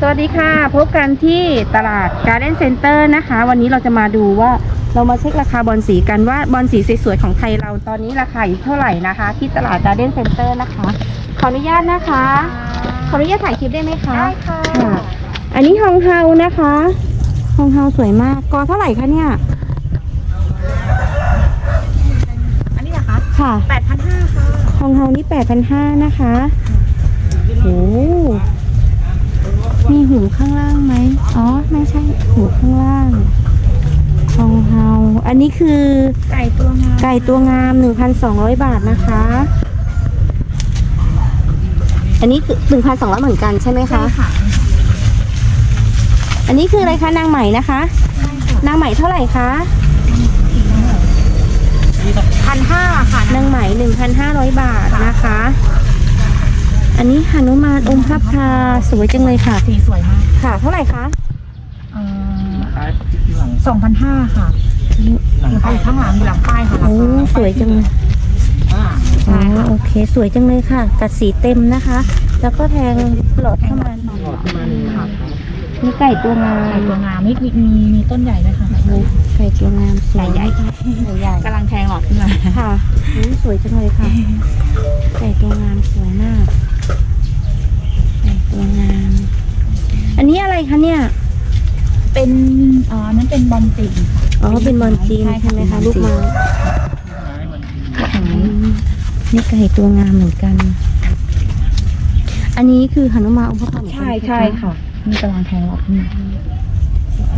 สวัสดีค่ะพบกันที่ตลาด Garden Center นะคะ วันนี้เราจะมาดูว่าเรามาเช็คราคาบอลสีกันว่าบอลสีสวยๆของไทยเราตอนนี้ราคาอยู่เท่าไหร่นะคะ ที่ตลาด Garden Center นะคะ ขออนุญาตนะคะ ขออนุญาตถ่ายคลิปได้ไหมคะได้ค่ะค่ะอันนี้ฮองเฮานะคะฮองเฮาสวยมากกอเท่าไหร่คะเนี่ยอันนี้นะคะค่ะ8,500ค่ะฮองเฮานี่8,500นะคะโอ้ มีหูข้างล่างไหมอ๋อ ไม่ใช่หูข้างล่างฮองเฮา อันนี้คือไก่ตัวงามไก่ตัวงาม1,200บาทนะคะ อันนี้คือ1,200เหมือนกันใช่ไหมใช่คะค่ะอันนี้คืออะไรคะนางไหมนะคะใช่ค่ะนางไหมเท่าไหร่คะพันห้าค่ะนางไหม1,500บาทนะคะ อันนี้หนุมานอมพระพราสวยจังเลยค่ะ สีสวยมากค่ะ เท่าไหร่คะเอ่อสองพันห้าค่ะอยู่ข้างหลังอยู่หลังป้ายค่ะโอ้สวยจังเลยอ่าอ๋ใช่อค่ะโอเค สวยจังเลยค่ะกัดสีเต็มนะคะ แล้วก็แทงหลอดเข้ามาค่ะนี่ไก่ตัวงาไก่มตัวงามนี่มีมีมีต้นใหญ่ด้วยค่ะไก่ตัวงามสวยใหญ่ใหญ่กำลังแทงหลอดขึ้นมาๆค่ะอุ๊ยสวยจังเลยค่ะ ไก่ตัวงามสวยมาก ไก่ตัวงาม อันนี้อะไรคะเนี่ย เป็นเอ่อนั่นเป็นบอลตีนค่ะอ๋อ เป็นบอลจีนใช่ไหมคะลูกไม้อืมนี่ไก่ตัวงามเหมือนกัน อันนี้คือหนุมานองค์พระพรหมใช่ใช่ค่ะนี่กำลังแทงหลอดขึ้นมา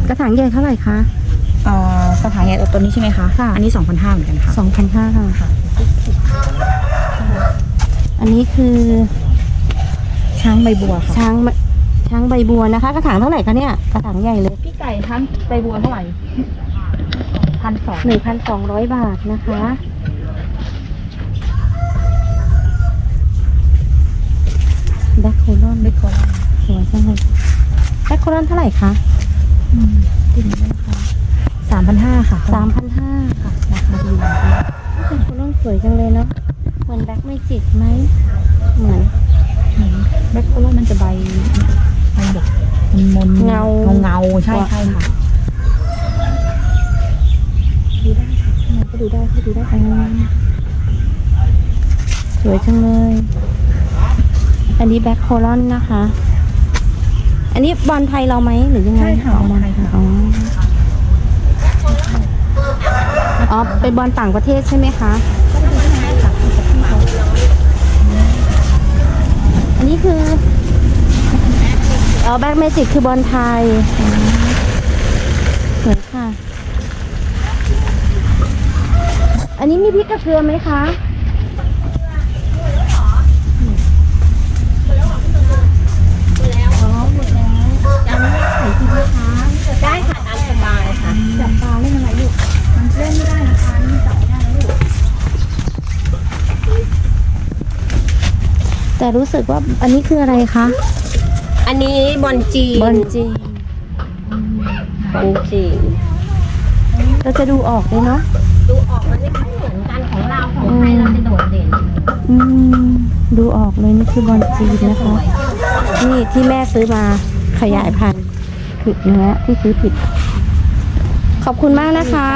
กระถางใหญ่เท่าไหร่คะเอ่อกระถางใหญ่ตัวนี้ใช่ไหมคะค่ะอันนี้สองพันห้าเหมือนกันค่ะสองพันห้าค่ะค่ะ อันนี้คือ ช้างใบบัวค่ะช้างมะช้างใบบัวนะคะ กระถางเท่าไหร่คะเนี่ย กระถางใหญ่เลยพี่ไก่ทั้งใบบัวเท่าไหร่พันสองหนึ่งพันสองร้อยบาทนะคะ แบคโคลอนเล็กกว่าสวยจังเลยแบคโคลอนเท่าไหร่คะติ่งนะคะสามพันห้าค่ะสามพันห้าค่ะราคาดีเลยแบคโคลอนสวยจังเลยเนาะเหมือนแบ็คไม่จิกไหมเหมือน แบ็คโคลมันจะใบใบแบบมันมนเงาเงาเงาๆใช่ใช่ค่ะดูได้ค่ะข้างในก็ดูได้ก็ดูได้อืมสวยจังเลย อันนี้แบ็คโคลอนนะคะ อันนี้บอลไทยเราไหมหรือยังไง ใช่ค่ะบอลไทยค่ะ อ๋ออ๋อเป็นบอลต่างประเทศใช่ไหมคะ คืออ๋อแบ็คเมจิกคือบอลไทยอ๋อสวยค่ะ อันนี้มีพริกกระเทียมไหมคะได้ค่ะตามสบายค่ะจับปลาเล่นอะไรลูกมันเล่นไม่ได้นะ แต่รู้สึกว่าอันนี้คืออะไรคะ อันนี้บอลจีนบอลจีนบอลจีนเราจะดูออกเลยเนาะดูออกมันไม่ค่อยเหมือนกันของเราของไทยเราจะโดดเด่นอืมดูออกเลยนี่คือบอลจีนนะคะ นี่ที่แม่ซื้อมาขยายพันธุ์ผิดเนื้อที่ซื้อผิด ขอบคุณมากนะคะ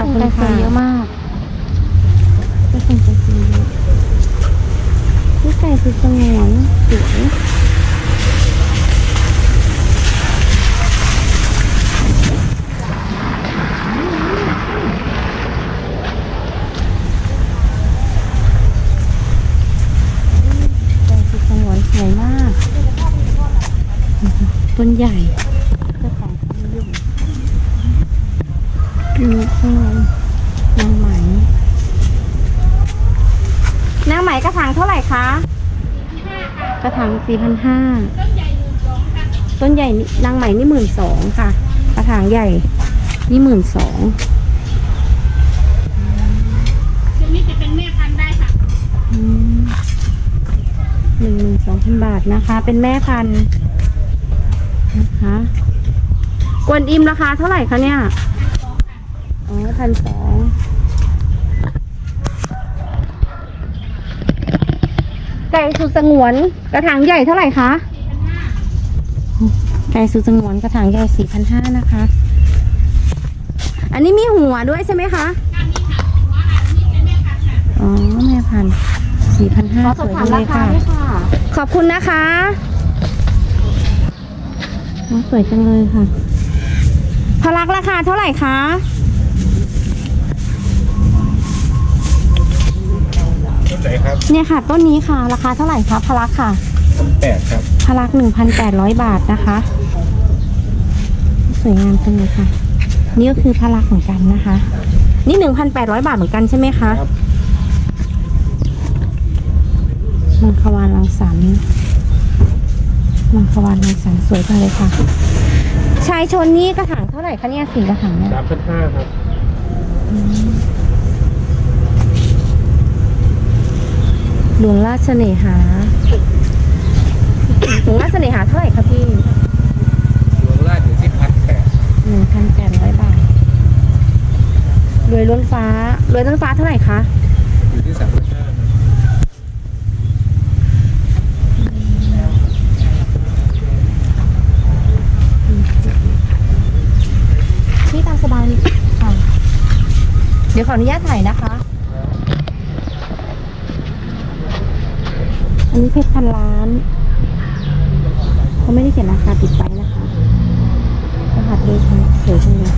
ขอบคุณได้ค่ะเยอะมากได้ส่งไปซื้อเยอะ นี่ไก่คือสงวนสวยไก่คือสงวนสวยมาก ต้นใหญ่เจ้าของเขาอยู่มีข้างในนางไหม นางไหมกระถางเท่าไหร่คะ กระถาง สี่พันห้าต้นใหญ่นี่นางไหมนี่หมื่นสองค่ะ กระถางใหญ่ นี่หมื่นสองหนึ่งหมื่นสองพันบาทนะคะ เป็นแม่พันธุ์นะคะกวนอิมราคาเท่าไหร่คะเนี่ย อ๋อพันสอง ไก่สุดสงวนกระถางใหญ่เท่าไหร่คะไก่สุดสงวนกระถางใหญ่สี่พันห้านะคะ อันนี้มีหัวด้วยใช่ไหมคะอ๋อแม่พันสี่พันห้าขอสสอบวยถามจังเลรายคาค่ะด้วยค่ะ ขอบคุณนะคะอ๋อสวยจังเลยค่ะพลักราคาเท่าไหร่คะ นไหนครับเนี่ยค่ะ ต้นนี้ค่ะ ราคาเท่าไหร่คะพลักค่ะต้นแปดครับพลักหนึ่งพันแปดร้อยบาทนะคะ สวยงามจังเลยค่ะ นี่ก็คือพลักเหมือนกันนะคะ นี่หนึ่งพันแปดร้อยบาทเหมือนกันใช่ไหมคะครับมังควานรังสรรค์มังควานรังสรรค์สวยจังเลยค่ะ ชายชนนี่กระถางเท่าไหร่คะเนี่ยสี่กระถางเนี่ยสามพันห้าครับ หลวงราชเสน่หาหลวงราชเสน่หาเท่าไหร่คะพี่หลวงราชอยู่ที่พันแปดหนึ่งพันแปดร้อยบาทรวยล้นฟ้ารวยล้นฟ้าเท่าไหร่คะอยู่ที่สามพันห้าพี่ตามสบายค่ะเดี๋ยวขออนุญาตถ่ายนะคะ อันนี้เพชรพันล้านเขาไม่ได้เขียนราคาติดไว้นะคะรหัสเลยค่ะสวยจังเลย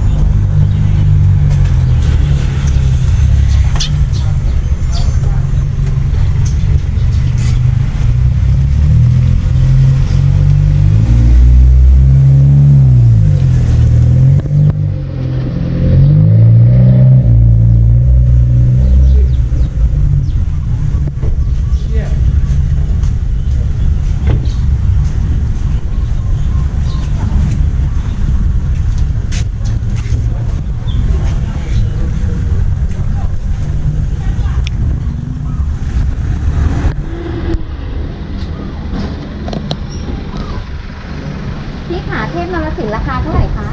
พี่ขาเทพนรสิงห์ราคาเท่าไหร่คะ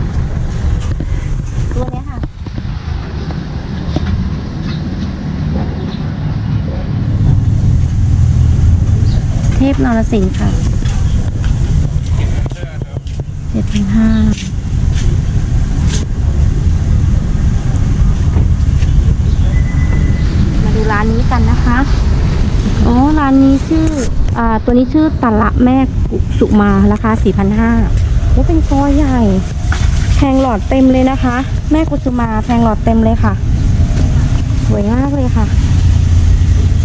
ตัวเนี้ยค่ะ เทพนรสิงห์ค่ะเจ็ดพันห้ามาดูร้านนี้กันนะคะอ๋อร้านนี้ชื่ออ่าตัวนี้ชื่อตละแม่กุสุมาราคา4,500โอ้เป็นกอใหญ่แพงหลอดเต็มเลยนะคะ แม่กุสุมาแพงหลอดเต็มเลยค่ะ สวยมากเลยค่ะ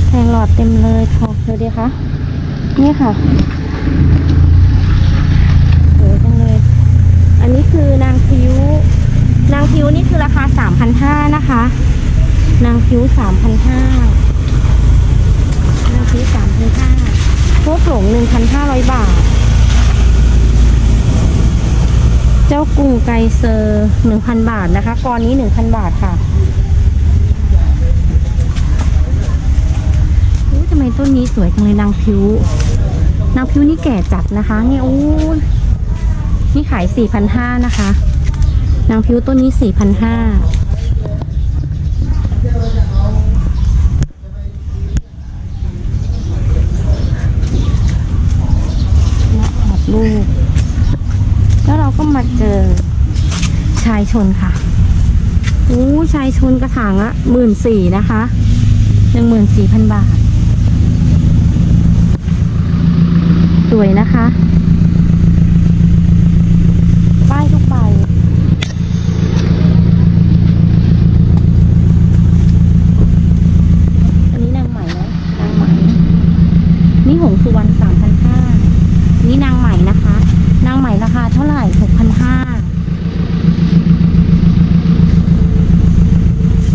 แพงหลอดเต็มเลยทองดูดิคะ นี่ค่ะสวยจังเลย อันนี้คือนางพิ้วนางพิ้วนี่คือราคา3,500นห้านะคะ นางพิ้ว3,500น้ำพริกสามพันห้าพวกหลงหนึ่งพันห้าร้อยบาท เจ้ากรุงไกเซอร์หนึ่งพันบาทนะคะกรนี้หนึ่งพันบาทค่ะอุ๊ยทำไมต้นนี้สวยจังเลยนางพิ้วนางพิ้วนี่แก่จัดนะคะ นี่โอ้ยนี่ขายสี่พันห้านะคะ นางพิ้วต้นนี้สี่พันห้าและออกลูก แล้วเราก็มาเจอชายชนค่ะโอ้ชายชนกระถางละหมื่นสี่นะคะหนึ่งหมื่นสี่พันบาท สวยนะคะ ป้ายทุกใบ อันนี้นางใหม่นะนางใหม่ นี่หงสุวรรณสามพันห้า นี่นางใหม่นะคะ นางใหม่ราคาเท่าไหร่หกพันห้า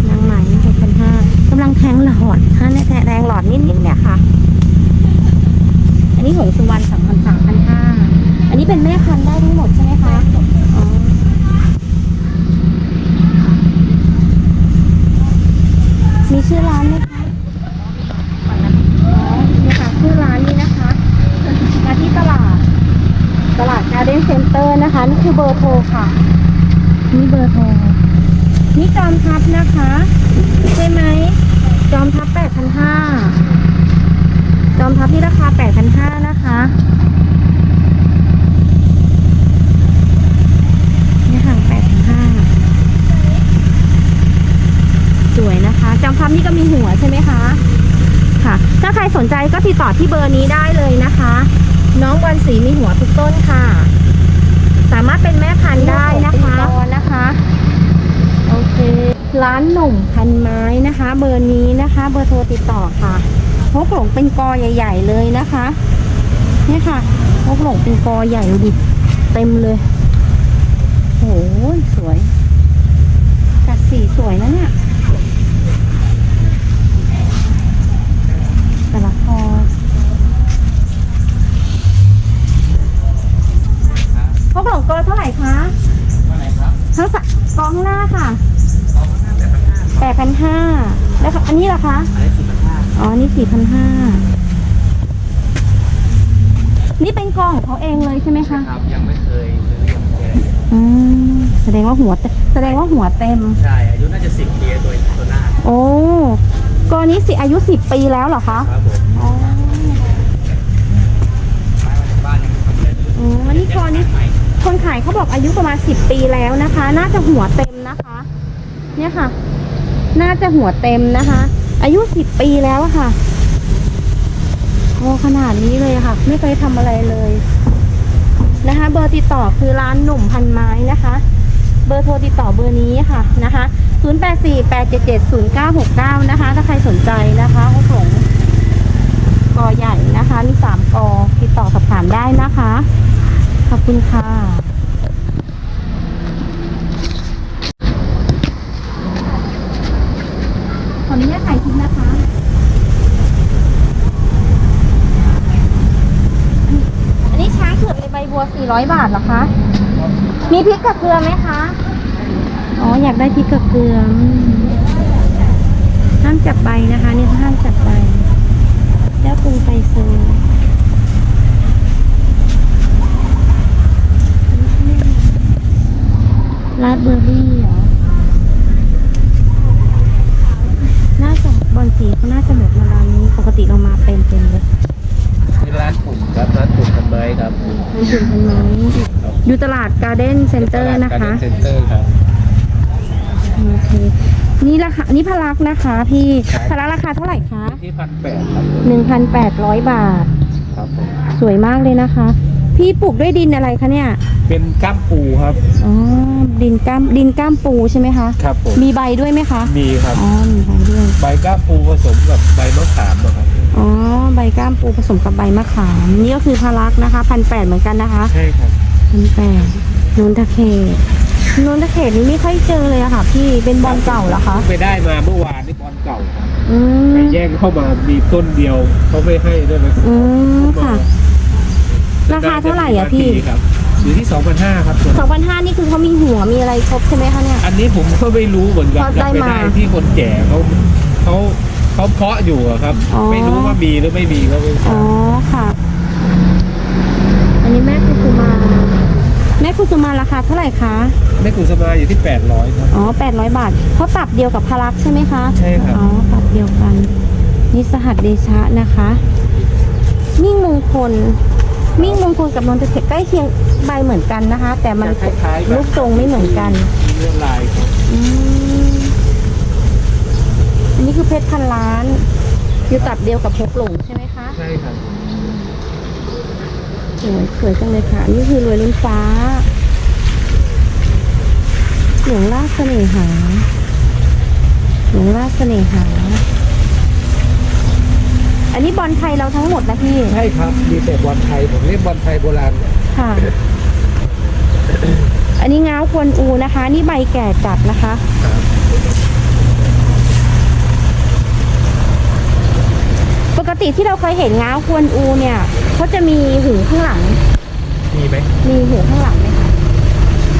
นางใหม่หกพันห้ากำลังแทงหลอดฮะเนี่ยแทงหลอดนิดๆเนี่ยค่ะ อันนี้หงสุวรรณสามพันสามพันห้า อันนี้เป็นแม่พันธุ์ได้ทั้งหมดใช่ไหมคะอ๋อ มีชื่อร้านไหมคะอ๋อนี่ค่ะชื่อร้านนี้นะคะ มาที่ตลาด ตลาดการ์เด้นเซ็นเตอร์นะคะ นี่คือเบอร์โทรค่ะ นี่เบอร์โทร นี่จอมทัพนะคะ ใช่ไหม จอมทัพแปดพันห้าจอมทัพนี่ราคาแปดพันห้านะคะำพับนี่ก็มีหัวใช่ไหมคะค่ะ ถ้าใครสนใจก็ติดต่อที่เบอร์นี้ได้เลยนะคะ น้องบอลสีมีหัวทุกต้นค่ะ สามารถเป็นแม่พันธุ์ได้นะคะนะคะโอเคร้านหนุ่มพันไม้นะคะ เบอร์นี้นะคะ เบอร์โทรติดต่อค่ะพกหลงเป็นกอใหญ่ ๆ เลยนะคะเนี่ยค่ะพกหลงเป็นกอใหญ่ดิเต็มเลยโอ้โหสวยกัดสีสวยนะเนี่ย พกหลงกอเท่าไหร่คะทั้งสะกองหน้าค่ะแปดพันห้าแล้วอันนี้ล่ะคะอ๋อนี่สี่พันห้านี่เป็นกองของเขาเองเลยใช่ไหมคะครับยังไม่เคยซื้อยังแก่อืมแสดงว่าหัวเต็มแสดงว่าหัวเต็มใช่อายุน่าจะสิบปีตัวตัวหน้าโอ้กอนี้สิอายุสิบปีแล้วเหรอคะครับผมอ๋อบ้านยังทำอะไรไม่รู้อ๋อนี่กอนี้ คนขายเขาบอกอายุประมาณสิบปีแล้วนะคะ น่าจะหัวเต็มนะคะ เนี่ยค่ะ น่าจะหัวเต็มนะคะ อายุสิบปีแล้วค่ะโอ้ขนาดนี้เลยค่ะ ไม่เคยทำอะไรเลยนะคะ เบอร์ติดต่อคือร้านหนุ่มพันไม้นะคะ เบอร์โทรติดต่อเบอร์นี้ค่ะนะคะ0848770969นะคะ ถ้าใครสนใจนะคะเขาส่งกอใหญ่นะคะ มีสามกอติดต่อสอบถามได้นะคะ ขอบคุณค่ะ ขออนุญาตถ่ายคลิปนะคะ อันนี้ช้างเผือกในใบบัว 400 บาทเหรอคะ มีพริกกับเกลือไหมคะ อ๋อ อยากได้พริกกับเกลือ ห้ามจับใบนะคะนี่ห้ามจับใบแล้วปรุงไปซื้อ ราดเบอร์รี่เหรอ น่าจะบอลสีเขาน่าจะหมดมาร้านนี้ ปกติเรามาเต็มเต็มๆเลยที่ร้านปุ่มครับร้านปุ่มกันไม้ครับมันถึงกันไหมอยู่ตลาดการ์เด้นเซ็นเตอร์นะคะ เซ็นเตอร์ครับ โอเค นี่ราคา นี่พลักนะคะพี่ พลักราคาเท่าไหร่คะที่พันแปดครับหนึ่งพันแปดร้อยบาท ครับผมสวยมากเลยนะคะ พี่ปลูกด้วยดินอะไรคะเนี่ย เป็นก้ามปูครับ อ๋อ ดินก้ามดินก้ามปูใช่ไหมคะ ครับผม มีใบด้วยไหมคะ มีครับ อ๋อ มีใบด้วย ใบก้ามปูผสมกับใบมะขามอะครับ อ๋อ ใบก้ามปูผสมกับใบมะขาม นี่ก็คือพารักนะคะพันแปดเหมือนกันนะคะ ใช่ครับพันแปดนนทเขตนนทเขตนี่ไม่ค่อยเจอเลยอะค่ะ พี่ เป็นบอลเก่าเหรอคะ ไปได้มาเมื่อวานนี่บอลเก่าครับอืไปมแย่งเข้ามามีต้นเดียวเขาไม่ให้ด้วยนะอืมค่ะ ราคาเท่าไหร่อะพี่ ครับ อยู่ที่ 2,500ครับสองพันห้านี่คือเขามีหัวมีอะไรครบใช่ไหมคะเนี่ย อันนี้ผมก็ไม่รู้เหมือนกันก็ได้จำไม่มาได้ที่คนแก่เขาเขาเขาเพาะอยู่อะครับ อ๋อ ไม่รู้ว่ามีหรือไม่มีก็ไม่ทอ๋ราอบค่ะ อันนี้แม่คุสุมา แม่คุสุมาราคาเท่าไหร่คะ แม่กุสมาอยู่ที่ 800ครับ อ๋อแปดร้อยบาทเขาตับเดียวกับพารักใช่ไหมคะใช่ครับ อ๋อตับเดียวกัน นี่สหัสเดชะนะคะ มิ่งมงคล มิ่งมงคลกับนนทเขตใกล้เคียงใบเหมือนกันนะคะ แต่มันจะคล้ายๆกัรูปทรงไม่เหมือนกันเรื่องลายครับอืมอันนี้คือเพชรพันล้าน อยู่ตับเดียวกับพกหลงใช่ไหมคะใช่ครับสวยสวยจังเลยค่ะนี่คือรวยล้นฟ้าหลวงราชเสน่หาหลวงราชเสน่หา อันนี้บอลไทยเราทั้งหมดนะพี่ ใช่ครับ มีแต่บอลไทย ผมเรียกบอลไทยโบราณ ค่ะ อันนี้ง้าวควนอูนะคะ นี่ใบแก่จัดนะคะ ปกติที่เราเคยเห็นง้าวควนอูเนี่ยเขาจะมีหูข้างหลัง มีไหมมีหูข้างหลังไหมคะ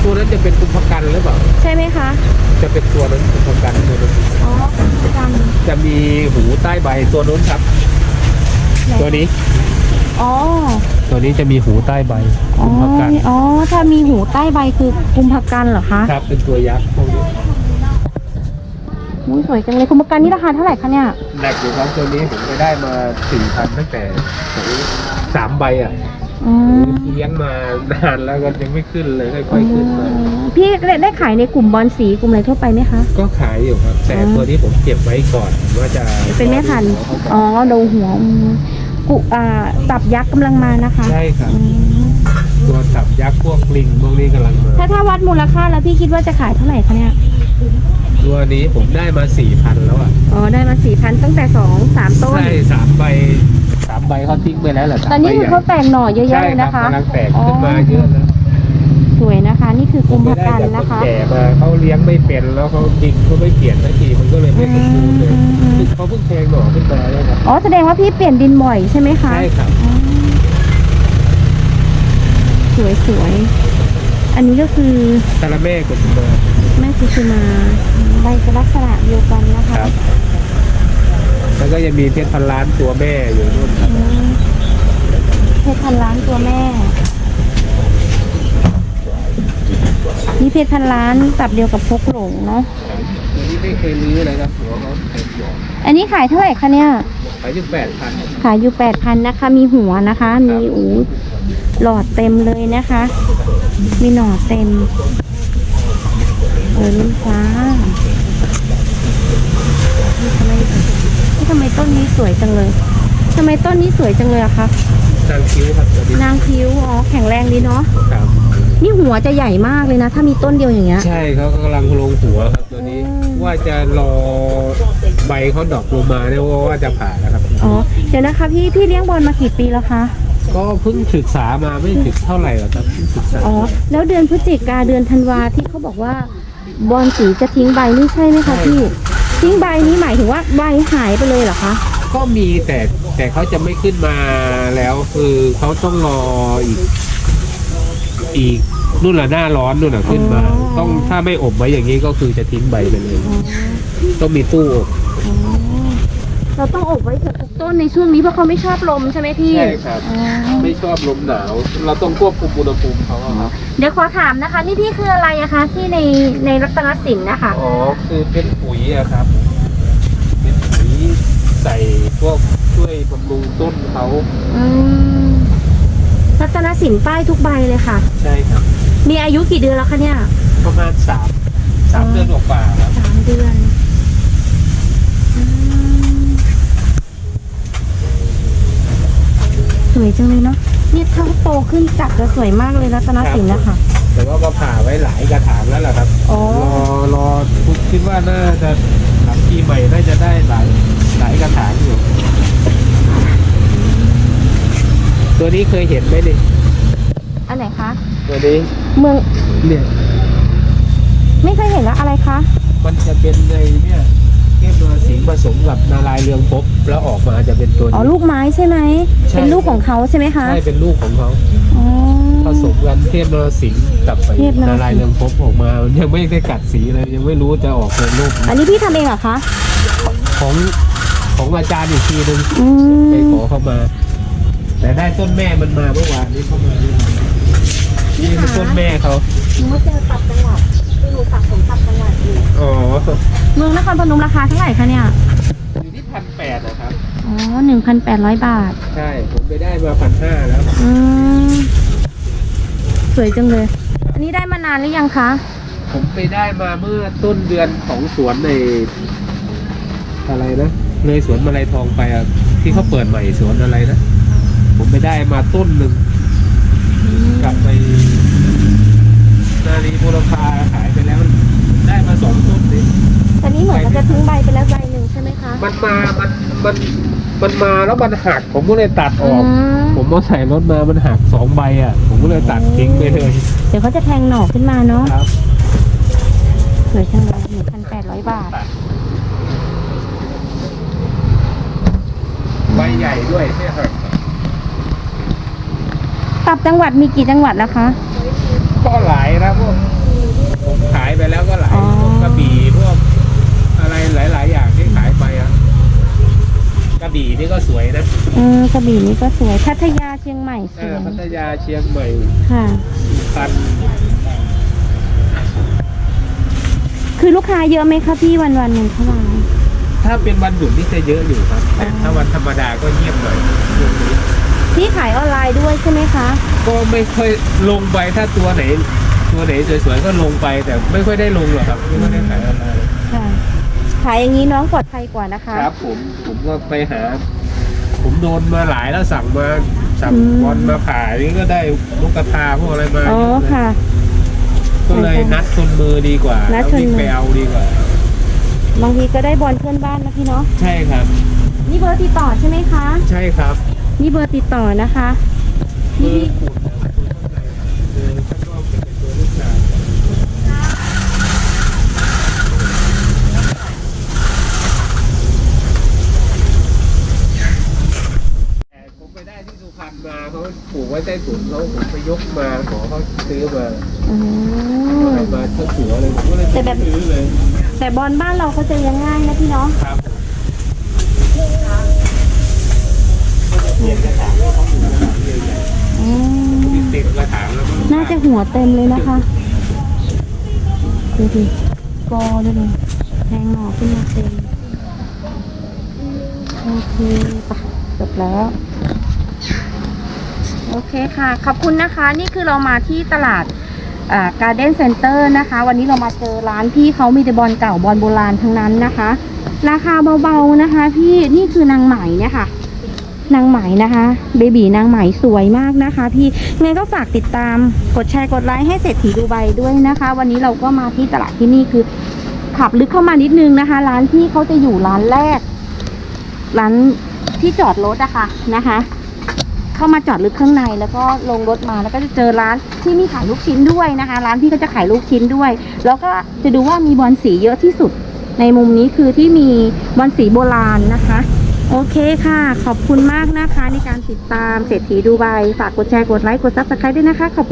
ตัวนั้นจะเป็นกุมภกันหรือเปล่า ใช่ไหมคะ จะเป็นตัวนั้นกุมภกันตัวนั้นอ๋อจำจะมีหูใต้ใบตัวนู้นครับ ตัวนี้ อ๋อ ตัวนี้จะมีหูใต้ใบอ๋อ กุมภกันอ๋อ ถ้ามีหูใต้ใบคือกุมภกันเหรอคะครับ เป็นตัวยักษ์พวกนี้อุ๊ยสวยจังเลยกุมภกันนี่ราคาเท่าไหร่คะเนี่ย หนักอยู่ครับตัวนี้ผมไปได้มาสี่พันตั้งแต่สามใบอะอืมเลี้ยงมานานแล้วก็ยังไม่ขึ้นเลยค่อยๆขึ้นมาพี่ได้ขายในกลุ่มบอลสีกลุ่มอะไรทั่วไปไหมคะ ก็ขายอยู่ครับ แต่อืมตัวนี้ผมเก็บไว้ก่อนว่าจะเป็นแม่พันธุ์ อ๋อ ดูหัวอืม กุอ่าตับยักษ์กำลังมานะคะใช่ครับอืมตัวตับยักษ์พวกลิงพวกนี้กำลังมาถ้าถ้าวัดมูลค่าแล้วพี่คิดว่าจะขายเท่าไหร่คะเนี่ย ตัวนี้ผมได้มาสี่พันแล้วอะอ๋อ ได้มาสี่พันตั้งแต่สองสามต้น ใช่สามใบสามใบเขาทิ้งไปแล้วเหรอสามตอนนี้ใบคือใหญ่เขาแตกหน่อเยอะใช่ๆเลยครับนะคะ กำลังแตกขึ้นมาเยอะแล้ว สวยนะคะ นี่คือผกุมมไม่ภาได้พันจากธ์คนะนคะ แก่มาเขาเลี้ยงไม่เป็นแล้วเขาดิงก็ไม่เปลี่ยนสักทีมันก็เลยไม่สมบูรณ์เลยอืมอืมซึ่งเขาเพิ่งแทงหน่อขึ้นมาเลยครับอ๋อแสดงว่าพี่เปลี่ยนดินบ่อยใช่ไหมคะใช่ครับอ๋อสวยสวยๆ อันนี้ก็คือตาละแม่กดมาแม่คุชุมาใบจะลักษณะเดียวกันนะคะครับแล้วก็ยังมีเพชรพันล้านตัวแม่อยู่นู่นครับอืมเพชรพันล้านตัวแม่ นี่เพชรพันล้านตับเดียวกับพกหลงเนาะตัวนี้ไม่เคยรื้อเลยครับหัวเขาเต็มหยอกอันนี้ขายเท่าไหร่คะเนี่ย ขายอยู่แปดพันขายอยู่แปดพันนะคะ มีหัวนะคะ มีอูหลอดเต็มเลยนะคะ มีหน่อเต็มเออลุ้นฟ้านี่ทำไมนี่ทำไมต้นนี้สวยจังเลยทำไมต้นนี้สวยจังเลยอะคะนางคิ้วครับตัวนี้นางคิ้ว อ๋อ แข็งแรงดีเนาะครับ นี่หัวจะใหญ่มากเลยนะ ถ้ามีต้นเดียวอย่างเงี้ย ใช่เขากำลังลงหัวครับตัวนี้อืมว่าจะรอใบเขาดอกลงมาเนี่ยว่าจะผ่าแล้วครับ อ๋อ เดี๋ยวนะคะพี่พี่เลี้ยงบอลมากี่ปีแล้วคะ ก็เพิ่งศึกษามาไม่ถึงเท่าไหร่หรอกครับเพิ่งศึกษาอ๋อ แล้วเดือนพฤศจิกาเดือนธันวาที่เขาบอกว่าบอลสีจะทิ้งใบนี่ใช่ไหมคะพี่ ทิ้งใบนี้หมายถึงว่าใบหายไปเลยเหรอคะ ก็มีแต่แต่เขาจะไม่ขึ้นมาแล้ว คือเขาต้องรออีก อีกนู่นละหน้าร้อนนู่นละขึ้นมาอ๋อต้องถ้าไม่อบไว้อย่างนี้ก็คือจะทิ้งใบไปเลยอ๋อต้องมีตู้อบอ๋อเราต้องอบไว้เกือบทุกต้นในช่วงนี้เพราะเขาไม่ชอบลมใช่ไหมพี่ ใช่ครับอ๋อไม่ชอบลมหนาว เราต้องควบคุมอุณหภูมิเขาอะครับเดี๋ยวขอถามนะคะ นี่พี่คืออะไรอะคะที่ในในรัตนสินนะคะ อ๋อคือเป็นปุ๋ยอะครับ เป็นปุ๋ยใส่พวกช่วยบำรุงต้นเขาอืม รัตนสินป้ายทุกใบเลยค่ะ ใช่ครับ มีอายุกี่เดือนแล้วคะเนี่ยประมาณสามสามเดือนกว่าๆครับสามเดือนอืมสวยจังเลยเนาะนี่ถ้าโตขึ้นจับจะสวยมากเลยรัตนสินนะคะ แต่ว่าก็ผ่าไว้หลายกระถางแล้วล่ะครับอ๋อ รอรอคิดว่าน่าจะหลังปีใหม่น่าจะได้หลายหลายกระถางอยู่ ตัวนี้เคยเห็นไหมนี่อันไหนคะ ตัวนี้เมืองเนี่ยไม่เคยเห็นแล้วอะไรคะ มันจะเป็นในเนี่ยเทพนรสิงห์ผสมกับนารายณ์เรืองภพแล้วออกมาจะเป็นตัวอ๋อนี้ ลูกไม้ใช่ไหม ใช่ เป็นลูกของเขาใช่ไหมคะใช่เป็นลูกของเขาอ๋อ ผสมกันเทพนรสิงห์กับไปเทพนรสิงห์ นารายณ์เรืองภพออกมายังไม่ได้กัดสีเลยยังไม่รู้จะออกเป็นรูปอันนี้พี่ทำเองเหรอคะ ของของอาจารย์อีกทีหนึ่งอืไปมขอเข้ามา แต่ได้ต้นแม่มันมาเมื่อวานนี้เข้ามานี่นี่คือต้นแม่เขาหนูเจอตับจังหวัดคือหนูสับสมตับจังหวัดอยู่อ๋อเมืองนครพนมราคาเท่าไหร่คะเนี่ยอยู่ที่พันแปดนะครับอ๋อหนึ่งพันแปดร้อยบาท ใช่ ผมไปได้มาพันห้าแล้วอืมสวยจังเลย อันนี้ได้มานานหรือยังคะ ผมไปได้มาเมื่อต้นเดือนของสวนในอะไรนะเลยสวนมาลัยทองไปอะที่เขาเปิดใหม่สวนอะไรนะผม ไปได้มาต้นหนึ่งกลับไปนารีบุรพาขายไปแล้ว ได้มาสองต้นนี่แต่นี้เหมือนมันจะทิ้งใบไปแล้วใบหนึ่งใช่ไหมคะมันมามันมันมันมาแล้วมันหักผมก็เลยตัดออือกมผมเอาใส่รถมามันหักสองใบอะ ผมก็เลยตัดทิ้งไปเลย เดี๋ยวเขาจะแทงหน่อขึ้นมาเนาะครับสวยจังเลยหนึ่งพันแปดร้อยบาท ใบใหญ่ด้วยไม่หัก ตับจังหวัดมีกี่จังหวัดแล้วคะ ก็หลายนะพวกผมขายไปแล้วก็หลายอ๋อ พวกกระบี่พวกอะไรหลาย ๆ อย่างที่ขายไปอะกระบี่นี่ก็สวยนะอืมกระบี่นี่ก็สวยพัทยาเชียงใหม่สเอวอยพัทยาเชียงใหม่ค่ะพันคือลูกค้าเยอะไหมคะพี่วันวันๆหนึ่งเท่าไหร่ถ้าเป็นวันหยุดนี่จะเยอะอยู่ครับ แต่ถ้าวันธรรมดาก็เงียบหน่อยช่วงนี้พพี่ ขายออนไลน์ด้วยใช่ไหมคะ ก็ไม่ค่อยลงไปถ้าตัวไหน ตัวไหนสวยๆก็ลงไปแต่ไม่ค่อยได้ลงหรอกครับไม่ค่อยได้ขายออนไลน์ค่ะ ขายอย่างนี้น้องปลอดภัยกว่านะคะครับผมผมก็ไปหา ผมโดนมาหลายแล้วสั่งมาสั่งอืมบอลมาผ่านี่ก็ได้ลูกกระทาพวกอะไรมาอ๋อเยอะเลยค่ะ ก็เลยนัดชนมือดีกว่านัดแล้วชนมือวิ่งไปเอาดีกว่าบางทีก็ได้บอลเพื่อนบ้านนะพี่เนาะใช่ครับ นี่เบอร์ติดต่อใช่ไหมคะ ใช่ครับ นี่เบอร์ติดต่อนะคะมืพี่ผูกแต่ผมไปได้ที่สุพรรณมาเขาปลูกไว้ใต้ถุนแล้วผมไปยกมาขอเขาซื้อมาอืมเอามาทั้งหัวเลยผมก็เลยแต่แบบ ซื้อเลยแต่บอลบ้านเราเขาจะเลี้ยงง่ายนะพี่เนาะ ครับเปลี่ยนกระถางให้เขา อืมติดกระถางแล้วก็น่าจะหัวเต็มเลยนะคะ ดูดิกอด้วยเลยแทงหน่อขึ้นมาเต็ม โอเคปะจบแล้ว โอเคค่ะ ขอบคุณนะคะ นี่คือเรามาที่ตลาดการ์เด้นเซ็นเตอร์นะคะ วันนี้เรามาเจอร้านพี่เขามีแต่บอลเก่าบอลโบราณทั้งนั้นนะคะ ราคาเบาๆนะคะ พี่นี่คือนางไหมเนี่ยค่ะ นางไหมนะคะเบบีนางไหมสวยมากนะคะ พี่ไงก็ฝากติดตามกดแชร์กดไลค์ให้เศรษฐีดูใบด้วยนะคะ วันนี้เราก็มาที่ตลาดที่นี่คือ ขับลึกเข้ามานิดนึงนะคะ ร้านที่เขาจะอยู่ร้านแรก ร้านที่จอดรถอะค่ะนะคะ เข้ามาจอดลึกข้างในแล้วก็ลงรถมาแล้วก็จะเจอร้านที่มีขายลูกชิ้นด้วยนะคะ ร้านที่ก็จะขายลูกชิ้นด้วย แล้วก็จะดูว่ามีบอลสีเยอะที่สุด ในมุมนี้คือที่มีบอลสีโบราณนะคะ โอเคค่ะ ขอบคุณมากนะคะในการติดตามเศรษฐีดูไบฝากกดแชร์กดไลค์กดซับสไครต์ด้วยนะคะขอบคุณ